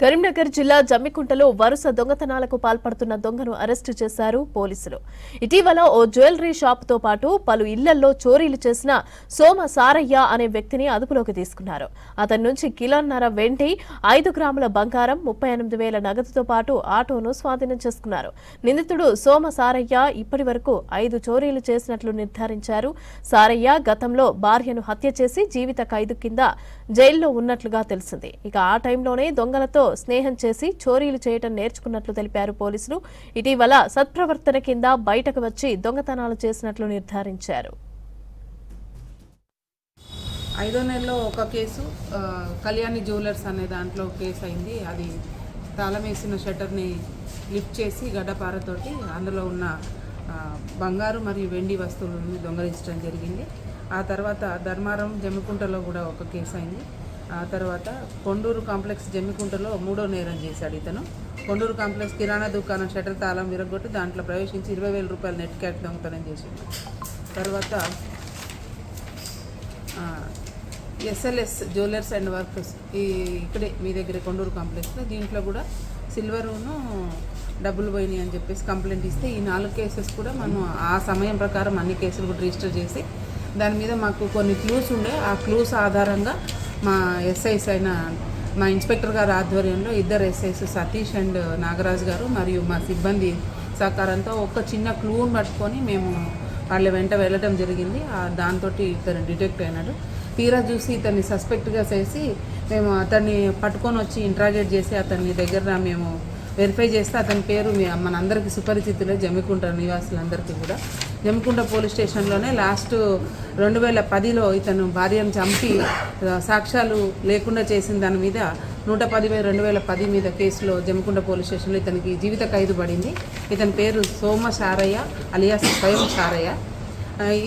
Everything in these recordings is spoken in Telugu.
కరీంనగర్ జిల్లా జమ్మికుంటలో వరుస దొంగతనాలకు పాల్పడుతున్న దొంగను అరెస్టు చేశారు పోలీసులు. ఇటీవల ఓ జ్యువెలరీ షాప్తో పాటు పలు ఇళ్ళలో చోరీలు చేసిన సోమ సారయ్య అనే వ్యక్తిని అదుపులోకి తీసుకున్నారు. అతని నుంచి కిలోన్నర వెండి ఐదు గ్రాముల బంగారం ముప్పై ఎనిమిది వేల నగదుతో పాటు ఆటోను స్వాధీనం చేసుకున్నారు. నిందితుడు సోమ సారయ్య ఇప్పటి వరకు ఐదు చోరీలు చేసినట్లు నిర్ధారించారు. సారయ్య గతంలో భార్యను హత్య చేసి జీవిత ఖైదు కింద జైల్లో ఉన్నట్లుగా తెలిసింది. ఇక ఆ టైంలోనే దొంగలతో స్నేహం చేసి చోరీలు చేయటం నేర్చుకున్నట్లు తెలిపారు పోలీసులు. ఇటీవల సత్ప్రవర్తన కింద బయటకు వచ్చి దొంగతనాలు చేసినట్లు నిర్ధారించారు. ఐదో నెలలో ఒక కేసు కళ్యాణి జ్యువెలర్స్ అనే దాంట్లో కేసు అయింది. అది తాళం వేసిన షట్టర్ని లిఫ్ట్ చేసి గడ్డపారతోటి అందులో ఉన్న బంగారు మరియు వెండి వస్తువులను దొంగలించడం జరిగింది. ఆ తర్వాత ధర్మారం జమ్మికుంటలో కూడా ఒక కేసు అయింది. ఆ తర్వాత కొండూరు కాంప్లెక్స్ జమ్మికుంటలో మూడో నేరం చేశాడు ఇతను. కొండూరు కాంప్లెక్స్ కిరాణా దుకాణం షట్టర్ తాళం విరగొట్టి దాంట్లో ప్రవేశించి ఇరవై వేల రూపాయల నెట్ క్యాట్ దొంగతనం చేసిండు తర్వాత ఎస్ఎల్ఎస్ జ్యువెలర్స్ అండ్ వర్క్స్ ఈ ఇక్కడే మీ దగ్గర కొండూరు కాంప్లెక్స్లో. దీంట్లో కూడా సిల్వరును డబ్బులు పోయినాయి అని చెప్పేసి కంప్లైంట్ ఇస్తే ఈ నాలుగు కేసెస్ కూడా మనం ఆ సమయం ప్రకారం అన్ని కేసులు కూడా రిజిస్టర్ చేసి దాని మీద మాకు కొన్ని క్లూస్ ఉండే. ఆ క్లూస్ ఆధారంగా మా ఎస్ఐస్ అయిన మా ఇన్స్పెక్టర్ గారు ఆధ్వర్యంలో ఇద్దరు ఎస్ఐస్ సతీష్ అండ్ నాగరాజ్ గారు మరియు మా సిబ్బంది సహకారంతో ఒక చిన్న క్లూని పట్టుకొని మేము వాళ్ళ వెంట వెళ్ళడం జరిగింది. దాంతో ఇతను డిటెక్ట్ అయినాడు. తీరా చూసి ఇతన్ని సస్పెక్ట్గా చేసి మేము అతన్ని పట్టుకొని వచ్చి ఇంట్రాగేట్ చేసి అతన్ని దగ్గర మేము వెరిఫై చేస్తే అతని పేరు మీ మనందరికీ సుపరిచితులే జమ్మికుంట నివాసులందరికీ కూడా. జమ్మికుంట పోలీస్ స్టేషన్లోనే లాస్ట్ రెండు వేల పదిలో ఇతను భార్యను చంపి సాక్ష్యాలు లేకుండా చేసిన దాని మీద నూట పది రెండు వేల పది మీద కేసులో జమ్మికుంట పోలీస్ స్టేషన్లో ఇతనికి జీవిత ఖైదు పడింది. ఇతని పేరు సోమ సారయ్య అలియాస్ స్వయం సారయ్య.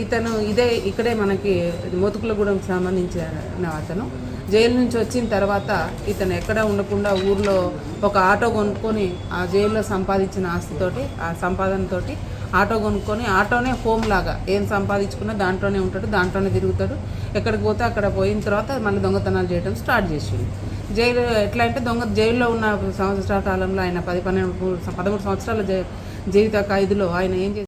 ఇతను ఇదే ఇక్కడే మనకి మోతుకులగూడెం సంబంధించిన అతను. జైలు నుంచి వచ్చిన తర్వాత ఇతను ఎక్కడ ఉండకుండా ఊర్లో ఒక ఆటో కొనుక్కొని ఆ జైల్లో సంపాదించిన ఆస్తితోటి ఆ సంపాదనతోటి ఆటో కొనుక్కొని ఆటోనే హోమ్ లాగా. ఏం సంపాదించుకున్నా దాంట్లోనే ఉంటాడు దాంట్లోనే తిరుగుతాడు. ఎక్కడికి పోతే అక్కడ పోయిన తర్వాత మళ్ళీ దొంగతనాలు చేయడం స్టార్ట్ చేసిండు. జైలు ఎట్లా అంటే దొంగ జైల్లో ఉన్న సంవత్సరాల కాలంలో ఆయన పది పన్నెండు పదమూడు సంవత్సరాల జీవిత ఖైదులో ఆయన ఏం చేసి